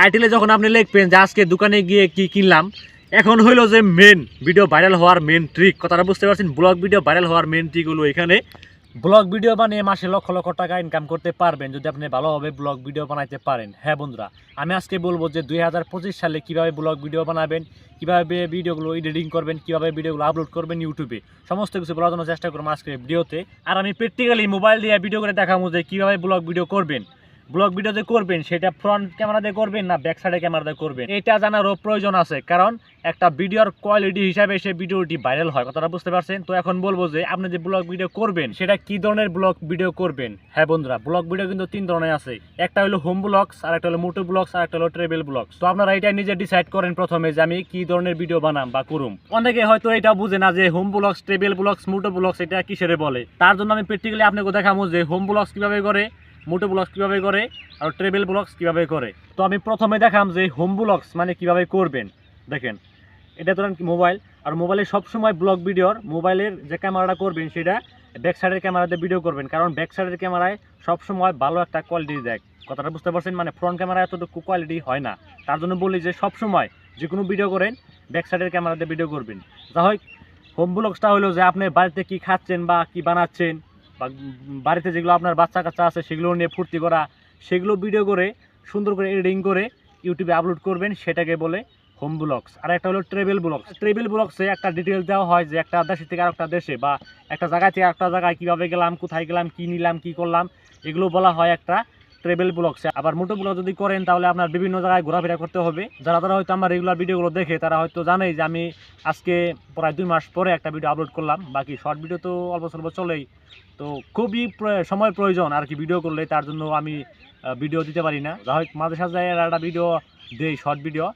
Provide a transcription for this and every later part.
টাইটেলে যখন আপনি লিখবেন যে আজকে দোকানে গিয়ে কি কিনলাম, এখন হইল যে মেন ভিডিও ভাইরাল হওয়ার মেন ট্রিক কথাটা বুঝতে পারছেন? ব্লগ ভিডিও ভাইরাল হওয়ার মেন ট্রিক হলো এখানে। ব্লগ ভিডিও বানিয়ে মাসে লক্ষ লক্ষ টাকা ইনকাম করতে পারবেন, যদি আপনি ভালোভাবে ব্লগ ভিডিও বানাইতে পারেন। হ্যাঁ বন্ধুরা, আমি আজকে বলব যে দুই হাজার পঁচিশ সালে কীভাবে ব্লগ ভিডিও বানাবেন, কীভাবে ভিডিওগুলো এডিটিং করবেন, কীভাবে ভিডিওগুলো আপলোড করবেন ইউটিউবে সমস্ত কিছু বলার জন্য চেষ্টা করব আজকে ভিডিওতে আর আমি প্র্যাকটিক্যালি মোবাইল দিয়ে ভিডিও করে দেখাবো যে কীভাবে ব্লগ ভিডিও করবেন। ব্লগ ভিডিও যে করবেন, সেটা ফ্রন্ট ক্যামেরা দিয়ে করবেন না ব্যাক সাইডে ক্যামেরা দিয়ে করবেন? এটা জানারও প্রয়োজন আছে, কারণ একটা ভিডিওর কোয়ালিটি হিসাবে সে ভিডিওটি ভাইরাল হয়, কথাটা বুঝতে পারছেন? তো এখন বলব যে, আপনি যে ব্লগ ভিডিও করবেন, সেটা কি ধরনের ব্লগ ভিডিও করবেন? হ্যাঁ বন্ধুরা, ব্লগ ভিডিও কিন্তু তিন ধরনের আছে। একটা হলো হোম ব্লগস আর একটা হলো মোটো ব্লগস আর একটা হলো ট্রেভেল ব্লগস তো আপনারা এটা নিজে ডিসাইড করেন প্রথমে যে আমি কি ধরনের ভিডিও বানাম বা করুম। অনেকে হয়তো এটা বুঝে না যে home vlogs travel vlogs moto vlogs এটা কিসের বলে? তার জন্য আমি প্র্যাকটিক্যালি আপনাকে দেখাবো যে হোম ব্লগস কীভাবে করে মোটো ব্লগস কীভাবে করে আর ট্রেভেল ব্লগস কীভাবে করে। তো আমি প্রথমে দেখাম যে হোম ব্লগস মানে কীভাবে করবেন। দেখেন, এটা ধরেন মোবাইল, আর মোবাইলে সবসময় ব্লগ ভিডিওর মোবাইলের যে ক্যামেরাটা করবেন সেটা ব্যাক সাইডের ক্যামেরাতে ভিডিও করবেন। কারণ ব্যাক সাইডের ক্যামেরায় সবসময় ভালো একটা কোয়ালিটি দেয়। কথাটা বুঝতে পারছেন? মানে ফ্রন্ট ক্যামেরা এতটুকু কোয়ালিটি হয় না। তার জন্য বলি যে সবসময় যে কোনো ভিডিও করেন ব্যাক সাইডের ক্যামেরাতে ভিডিও করবেন। যা হয় হোম ব্লগসটা হলো যে আপনি বাড়িতে কি খাচ্ছেন বা কি বানাচ্ছেন বাড়িতে যেগুলো আপনার বাচ্চা কাচ্চা আছে সেগুলো নিয়ে ফুর্তি করা, সেগুলো ভিডিও করে, সুন্দর করে এডিটিং করে ইউটিউবে আপলোড করবেন, সেটাকে বলে হোম ব্লগস আর একটা হলো ট্রেভেল ব্লগস ট্রেভেল ব্লগসে একটা ডিটেলস দেওয়া হয় যে একটা দেশ থেকে আরেকটা দেশে, বা একটা জায়গা থেকে আরেকটা জায়গায় কীভাবে গেলাম, কোথায় গেলাম, কী নিলাম, কী করলাম, এগুলো বলা হয় একটা ট্রেভেল ব্লগসে। আবার মোটো ব্লগ যদি করেন, তাহলে আপনার বিভিন্ন জায়গায় ঘোরাফেরা করতে হবে। যারা তারা হয়তো আমার রেগুলার ভিডিওগুলো দেখে, তারা হয়তো জানেই যে আমি আজকে প্রায় দুই মাস পরে একটা ভিডিও আপলোড করলাম। বাকি শর্ট ভিডিও তো অল্প স্বল্প চলেই। তো খুবই সময় প্রয়োজন আর কি ভিডিও করলে, তার জন্য আমি ভিডিও দিতে পারি না। যা হোক, মাঝে সাঝে একটা ভিডিও দেই শর্ট ভিডিও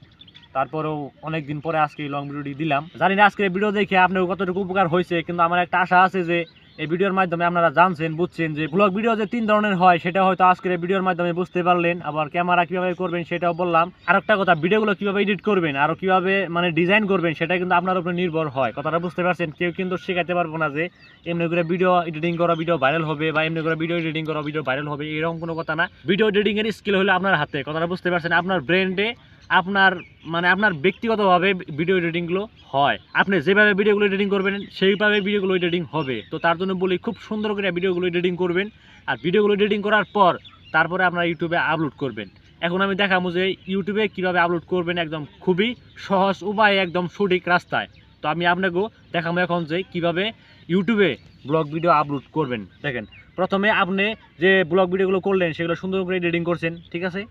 তারপরেও অনেক দিন পরে আজকে লং ভিডিওটি দিলাম। জানি না আজকে ভিডিও দেখে আপনার কতটুকু উপকার হয়েছে, কিন্তু আমার একটা আশা আছে যে এই ভিডিওর মাধ্যমে আপনারা জানছেন, বুঝছেন যে ব্লগ ভিডিও যে তিন ধরনের হয়, সেটা হয়তো আজকের এই ভিডিওর মাধ্যমে বুঝতে পারলেন। আবার ক্যামেরা কীভাবে করবেন সেটাও বললাম। আর একটা কথা ভিডিওগুলো কীভাবে এডিট করবেন, আর কীভাবে মানে ডিজাইন করবেন, সেটা কিন্তু আপনার উপরে নির্ভর হয়। কথাটা বুঝতে পারছেন? কেউ কিন্তু শেখাতে পারব না যে এমনি করে ভিডিও এডিটিং করা ভিডিও ভাইরাল হবে বা এমনি করে ভিডিও এডিটিং করা ভিডিও ভাইরাল হবে, এরকম কোনো কথা না। ভিডিও এডিটিং এর স্কিল হলো আপনার হাতে। কথাটা বুঝতে পারছেন? আপনার ব্রেন্ডে আপনার মানে আপনার ব্যক্তিগতভাবে ভিডিও এডিটিংগুলো হয়। আপনি যেভাবে ভিডিওগুলো এডিটিং করবেন, সেইভাবে ভিডিওগুলো এডিটিং হবে। তো তার জন্য বলি, খুব সুন্দর করে ভিডিওগুলো এডিটিং করবেন। আর ভিডিওগুলো এডিটিং করার পর, তারপরে আপনারা ইউটিউবে আপলোড করবেন। এখন আমি দেখাবো যে ইউটিউবে কীভাবে আপলোড করবেন একদম খুবই সহজ উপায়ে, একদম সঠিক রাস্তায়। তো আমি আপনাকেও দেখাবো এখন যে কীভাবে ইউটিউবে ব্লগ ভিডিও আপলোড করবেন। দেখেন, প্রথমে আপনি যে ব্লগ ভিডিওগুলো করলেন, সেগুলো সুন্দর করে এডিটিং করছেন, ঠিক আছে?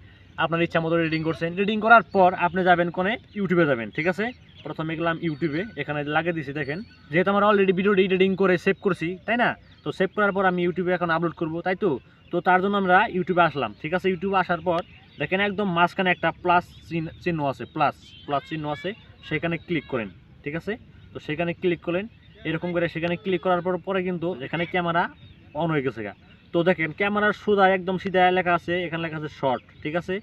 আপনার ইচ্ছা মতো রিডিং করছেন। রিডিং করার পর আপনি যাবেন কোনে? ইউটিউবে যাবেন, ঠিক আছে? প্রথমে গেলাম ইউটিউবে এখানে লাগিয়ে দিছি, দেখেন। যেহেতু আমার অলরেডি ভিডিও এডিটিং করে সেভ করছি, তাই না? তো সেভ করার পর আমি ইউটিউবে এখন আপলোড করব, তাই তো? তো তার জন্য আমরা ইউটিউবে আসলাম, ঠিক আছে? ইউটিউবে আসার পর দেখেন একদম মাঝখানে একটা প্লাস চিহ্ন চিহ্ন আছে প্লাস প্লাস চিহ্ন আছে, সেখানে ক্লিক করেন, ঠিক আছে? তো সেখানে ক্লিক করেন এরকম করে সেখানে ক্লিক করার পর, পরে কিন্তু এখানে ক্যামেরা অন হয়ে গেছে গা। তো দেখেন, ক্যামেরার সোজা একদম সিধা লেখা আছে, এখানে লেখা আছে শর্ট ঠিক আছে?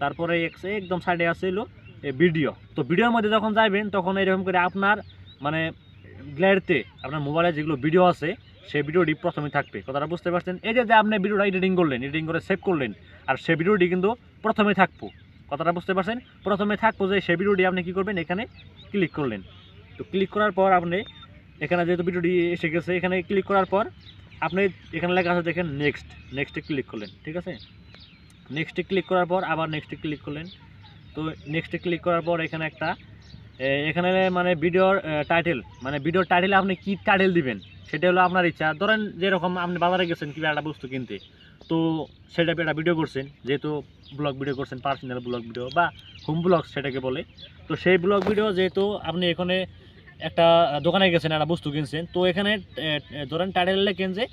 তারপরে একদম সাইডে আছে হলো ভিডিও তো ভিডিওর মধ্যে যখন যাবেন তখন এরকম করে আপনার মানে গ্ল্যাডতে আপনার মোবাইলে যেগুলো ভিডিও আছে, সেই ভিডিওটি প্রথমে থাকবে। কথাটা বুঝতে পারছেন? এই যে যে আপনি ভিডিওটা এডিটিং করলেন এডিটিং করে সেভ করলেন, আর সেই ভিডিওটি কিন্তু প্রথমে থাকব। কথাটা বুঝতে পারছেন? প্রথমে থাকব যে, সেই ভিডিওটি আপনি কী করবেন? এখানে ক্লিক করলেন। তো ক্লিক করার পর আপনি, এখানে যেহেতু ভিডিওটি এসে গেছে, এখানে ক্লিক করার পর আপনি এখানে লেখা আছে দেখেন নেক্সট নেক্সটে ক্লিক করলেন, ঠিক আছে? নেক্সটে ক্লিক করার পর আবার নেক্সটে ক্লিক করলেন। তো নেক্সটে ক্লিক করার পর এখানে একটা এখানে মানে ভিডিওর টাইটেল মানে ভিডিওর টাইটেলে আপনি কি টাইটেল দিবেন? সেটা হলো আপনার ইচ্ছা। ধরেন যেরকম আপনি বাজারে গেছেন কিংবা একটা বস্তু কিনতে, তো সেটা একটা ভিডিও করছেন, যেহেতু ব্লগ ভিডিও করছেন পার্সোনাল ব্লগ ভিডিও বা হোম ব্লগ সেটাকে বলে। তো সেই ব্লগ ভিডিও যেহেতু আপনি এখানে একটা দোকানে গেছেন, একটা বস্তু কিনছেন, তো এখানে ধরেন টাইটেল লেখেন যে,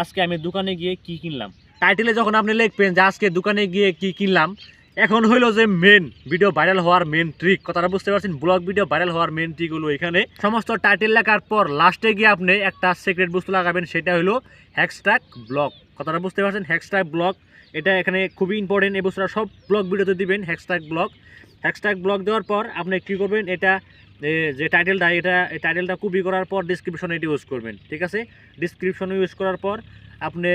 আজকে আমি দোকানে গিয়ে কি কিনলাম? টাইটেলে যখন আপনি লিখবেন যে, আজকে দোকানে গিয়ে কি কিনলাম? এখন হইল যে মেন ভিডিও ভাইরাল হওয়ার মেন ট্রিক কথাটা বুঝতে পারছেন? ব্লগ ভিডিও ভাইরাল হওয়ার মেন ট্রিক হলো এখানে। সমস্ত টাইটেল লেখার পর লাস্টে গিয়ে আপনি একটা সিক্রেট বস্তু লাগাবেন, সেটা হলো হ্যাশট্যাগ ব্লগ কথাটা বুঝতে পারছেন? হ্যাশট্যাগ ব্লগ এটা এখানে খুবই ইম্পর্টেন্ট এই বস্তুটা সব ব্লগ ভিডিওতে দিবেন হ্যাশট্যাগ ব্লগ হ্যাশট্যাগ ব্লগ দেওয়ার পর আপনি কী করবেন? এটা যে টাইটেলটা এটা টাইটেলটা কপি করার পর ডিসক্রিপশনে এটি ইউজ করবেন, ঠিক আছে? ডিসক্রিপশনে ইউজ করার পর আপনি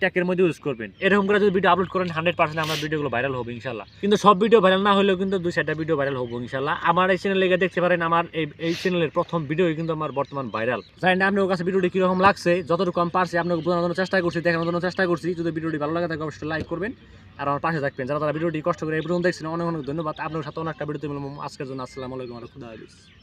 ট্যাকের মধ্যে ইউজ করবেন। এরকম করে যদি ভিডিও আপলোড করেন হান্ড্রেড পার্সেন্ট আমার ভিডিওগুলো ভাইরাল হবে ইনশাল্লাহ কিন্তু সব ভিডিও ভাইরাল না হলেও কিন্তু দুই, চারটা ভিডিও ভাইরাল হব ইনশাল্লাহ আমার এই চ্যানেলে গিয়ে দেখতে পারেন, আমার এই এই চ্যানেলের প্রথম ভিডিও কিন্তু আমার বর্তমান ভাইরাল জানি না আপনার কাছে ভিডিওটি কীরকম লাগছে? যতটুকু আমি পারছি, আপনাকে বোঝানোর জন্য চেষ্টা করছি, দেখানোর জন্য চেষ্টা করছি। যদি ভিডিওটি ভালো লাগে তাকে অবশ্যই লাইক করবেন আর আমার পাশে থাকবেন। যারা তারা ভিডিওটি কষ্ট করে এই পর্যন্ত দেখছেন, অনেক অনেক ধন্যবাদ। আপনার সাথে অনেকটা ভিডিও আজকের জন্য আসসালামু আলাইকুম আর খুদা হাফিজ।